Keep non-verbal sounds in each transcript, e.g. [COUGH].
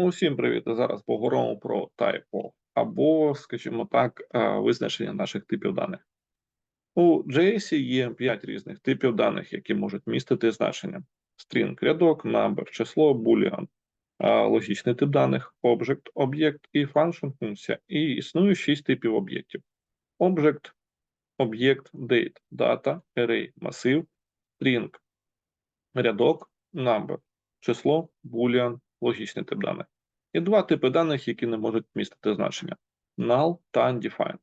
Усім привіт! Зараз поговоримо про type of, або, скажімо так, е, визначення наших типів даних. У JS є 5 різних типів даних, які можуть містити значення: string, рядок, number, число, boolean, логічний тип даних, object, об'єкт і function, функція. І існує 6 типів об'єктів: object, об'єкт, date, дата, array, масив, string, рядок, number, число, boolean, логічний тип даних. І два типи даних, які не можуть містити значення: null та undefined.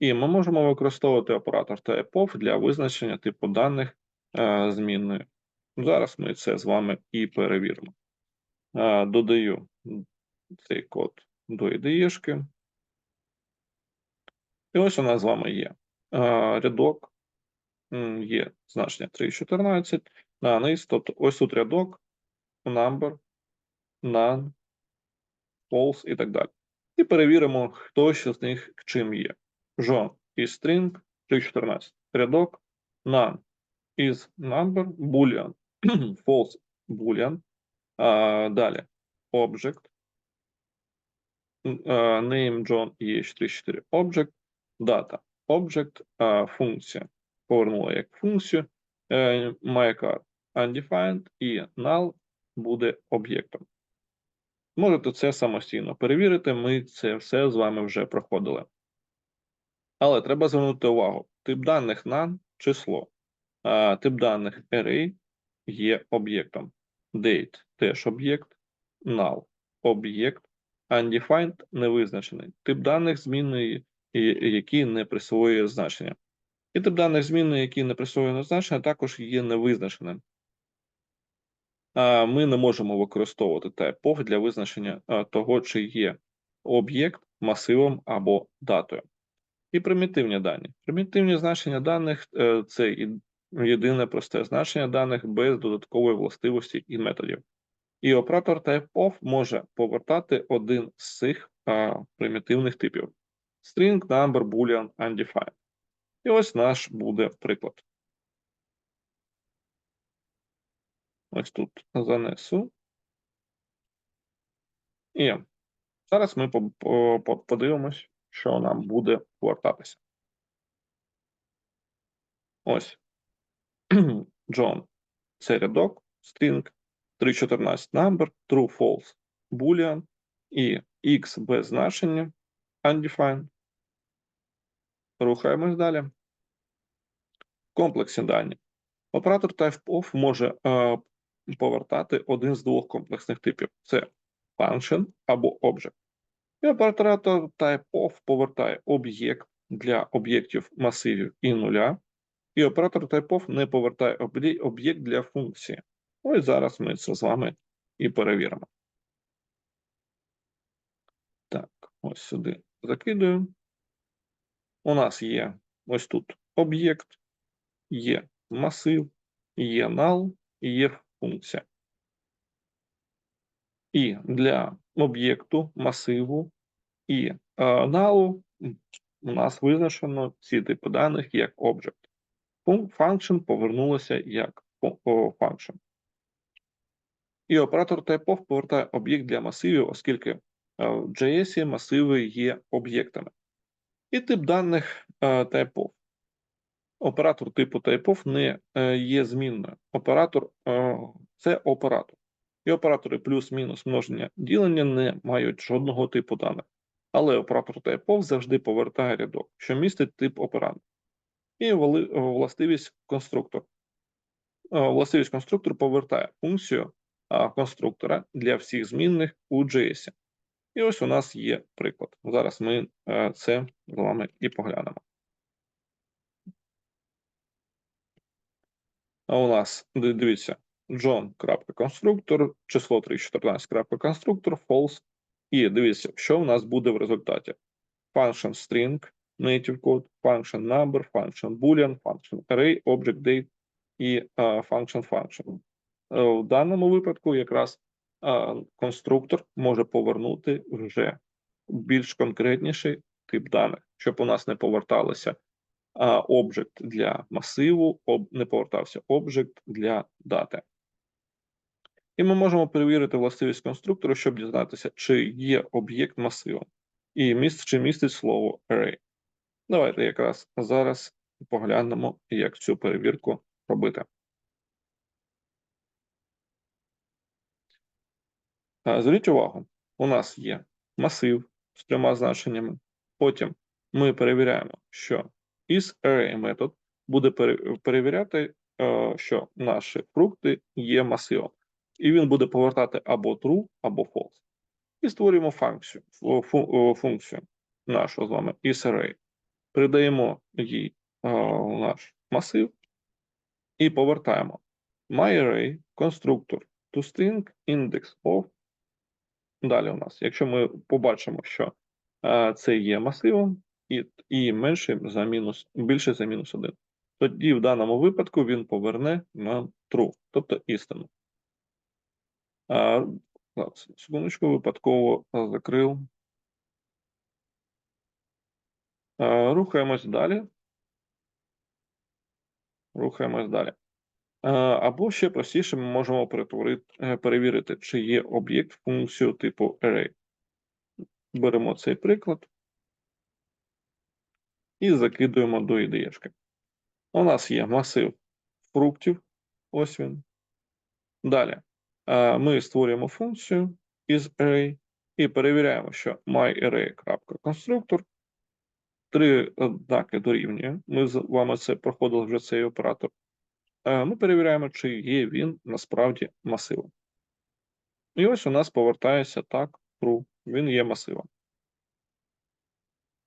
І ми можемо використовувати оператор typeof для визначення типу даних е, змінною. Зараз ми це з вами і перевіримо. Е, додаю цей код до IDE-шки. І ось у нас з вами є е, рядок, є значення 3.14, на низ, тобто ось тут рядок, number, none, false і так далі. І перевіримо, хто що з них чим є. John is string 314. Рядок none is number boolean. false boolean. А, далі object. Name John є 34 object. Data. Object, а, функція. Повернула як функцію. Е, my undefined і null буде об'єктом. Можете це самостійно перевірити, ми це все з вами вже проходили. Але треба звернути увагу: тип даних none – число, а тип даних array є об'єктом. Date теж об'єкт, null об'єкт, undefined невизначений. Тип даних змінної, які не присвоює значення. І тип даних змінної, які не присвоює значення, також є невизначеним ми не можемо використовувати typeof для визначення того, чи є об'єкт масивом або датою. І примітивні дані. Примітивні значення даних е, це єдине просте значення даних без додаткової властивості і методів. І оператор typeof може повертати один з цих примітивних типів: string, number, boolean, undefined. І ось наш буде приклад. Ось тут занесу. І зараз ми подивимось, що нам буде повертатися. Ось. [CLEARS THROAT] John це рядок, string, 314 number, true, false, boolean і x без значення undefined. Рухаємось далі. Комплексні дані. Оператор typeof може е, повертати один з двох комплексних типів: це function або object. І оператор typeof повертає об'єкт для об'єктів масивів і нуля, і оператор typeof не повертає об'єкт для функції. Ось зараз ми це з вами і перевіримо. Так, ось сюди закидую. У нас є ось тут об'єкт, є масив, є null є функція. І для об'єкту, масиву і е, налу у нас визначено ці типи даних як object. Function повернулося як function. І оператор typeof повертає об'єкт для масивів, оскільки е, в JS масиви є об'єктами. І тип даних е, typeof. Оператор типу typeof не е, є змінною. Оператор е, це оператор. І оператори плюс-мінус множення ділення не мають жодного типу даних. Але оператор typeof завжди повертає рядок, що містить тип операнта. І властивість конструктор. Е, властивість конструктор повертає функцію конструктора для всіх змінних у JS. І ось у нас є приклад. Зараз ми це з вами і поглянемо. А у нас, дивіться, John.конструктор, число 314.конструктор, false. І дивіться, що в нас буде в результаті. Function string, native code, function number, function boolean, function array, object date і uh, function function. Uh, в даному випадку якраз конструктор може повернути вже більш конкретніший тип даних, щоб у нас не поверталося обжект для масиву, не повертався обжект для дати. І ми можемо перевірити властивість конструктору, щоб дізнатися, чи є об'єкт масивом, і міст, чи містить слово array. Давайте якраз зараз поглянемо, як цю перевірку робити. Зверніть увагу, у нас є масив з трьома значеннями. Потім ми перевіряємо, що isArray метод буде перевіряти, е, що наші фрукти є масивом. І він буде повертати або true, або false. І створюємо функцію, фу- фу- функцію нашу з вами isArray. Передаємо їй е, наш масив і повертаємо myArray конструктор toString index of Далі у нас, якщо ми побачимо, що е, це є масивом і, і менше за мінус, більше за мінус 1, тоді в даному випадку він поверне нам true, тобто істину. А, секундочку, випадково закрив. А, рухаємось далі. Рухаємось далі. Або ще простіше ми можемо е, перевірити, чи є об'єкт функцію типу array. Беремо цей приклад і закидуємо до ідеєшки. У нас є масив фруктів, ось він. Далі е, ми створюємо функцію із array і перевіряємо, що myArray.constructor три однаки дорівнює. Ми з вами це проходили вже цей оператор. Е, Ми перевіряємо, чи є він насправді масивом. І ось у нас повертається так, true, він є масивом.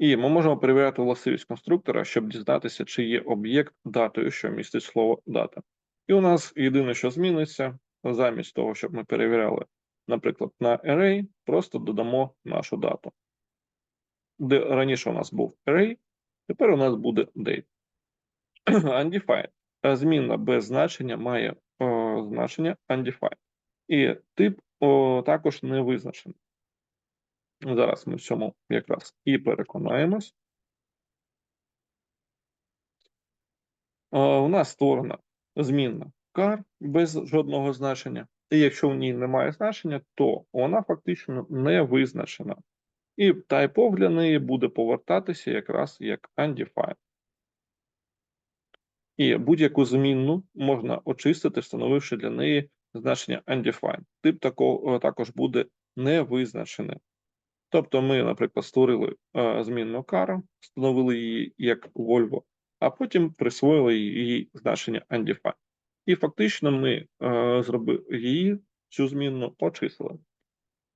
І ми можемо перевіряти властивість конструктора, щоб дізнатися, чи є об'єкт датою, що містить слово дата. І у нас єдине, що зміниться, замість того, щоб ми перевіряли, наприклад, на array, просто додамо нашу дату. Де раніше у нас був array, тепер у нас буде date. [CLEARS THROAT] Undefined. Змінна без значення має о, значення undefined. І тип о, також не визначений. Зараз ми в цьому якраз і переконаємось. Е, У нас створена змінна car без жодного значення. І якщо в ній немає значення, то вона фактично не визначена. І type для неї буде повертатися якраз як undefined. І будь-яку змінну можна очистити, встановивши для неї значення undefined. Тип такого також буде не визначений. Тобто ми, наприклад, створили е, змінну кару, встановили її як Volvo, а потім присвоїли її значення undefined. І фактично ми е, зробили її, цю змінну очистили.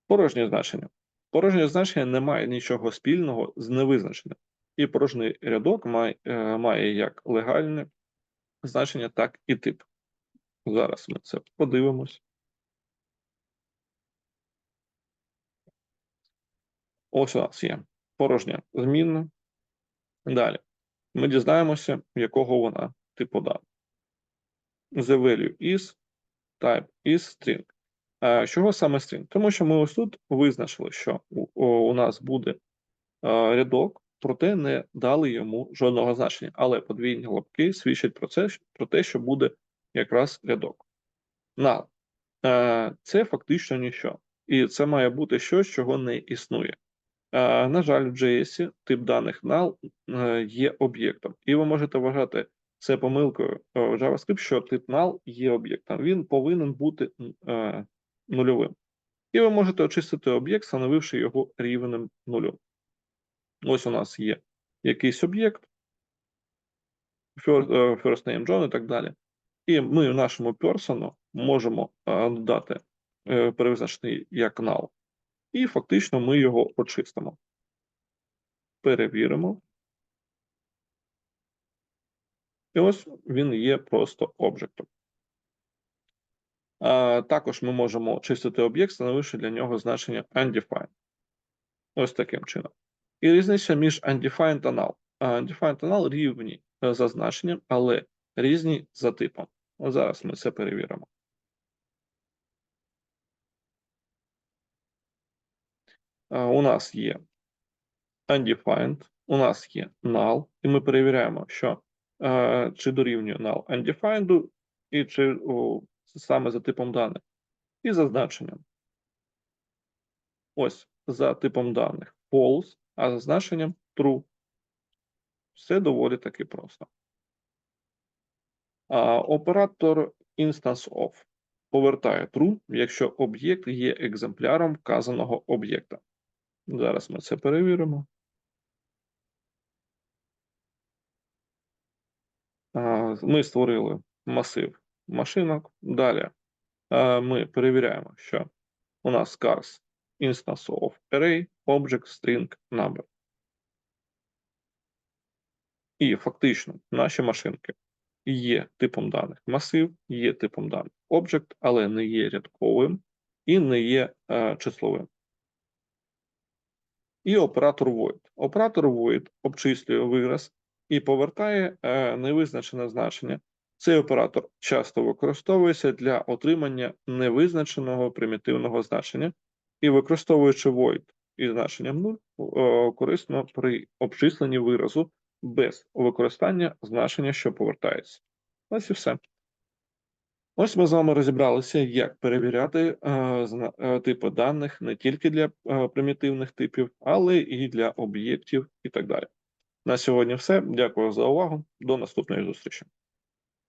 Порожнє значення. Порожнє значення не має нічого спільного з невизначеним. І порожній рядок має, е, має як легальне значення, так і тип. Зараз ми це подивимось. Ось у нас є порожня змінна. Далі. Ми дізнаємося, якого вона типу дана. The value is, type is string. Чого саме string? Тому що ми ось тут визначили, що у, нас буде рядок, проте не дали йому жодного значення. Але подвійні лапки свідчать про це, про те, що буде якраз рядок. На, це фактично нічого. І це має бути щось, чого не існує. На жаль, в JS тип даних null е, є об'єктом, і ви можете вважати це помилкою е, JavaScript, що тип null є об'єктом. Він повинен бути е, нульовим. І ви можете очистити об'єкт, встановивши його рівнем нулю. Ось у нас є якийсь об'єкт, first, name John і так далі. І ми в нашому person можемо додати перевизначений як null. І фактично ми його очистимо. Перевіримо. І ось він є просто об'єктом. Також ми можемо очистити об'єкт, встановивши для нього значення undefined. Ось таким чином. І різниця між undefined та null. Undefined та null рівні е, за значенням, але різні за типом. Зараз ми це перевіримо. У нас є undefined, у нас є null, і ми перевіряємо, що е, чи дорівнює null undefined, і чи о, саме за типом даних. і за значенням. Ось за типом даних false, а за значенням true. Все доволі таки просто. А, Оператор instance of повертає true, якщо об'єкт є екземпляром вказаного об'єкта. Зараз ми це перевіримо. Ми створили масив машинок. Далі ми перевіряємо, що у нас cars instance of array, object, string, number. І фактично наші машинки є типом даних масив, є типом даних object, але не є рядковим і не є е, числовим. І оператор void. Оператор void обчислює вираз і повертає е, невизначене значення. Цей оператор часто використовується для отримання невизначеного примітивного значення, і використовуючи void із значенням 0, е, корисно при обчисленні виразу без використання значення, що повертається. Ось і все. Ось ми з вами розібралися, як перевіряти е, е, типи даних не тільки для е, примітивних типів, але і для об'єктів і так далі. На сьогодні все. Дякую за увагу. До наступної зустрічі.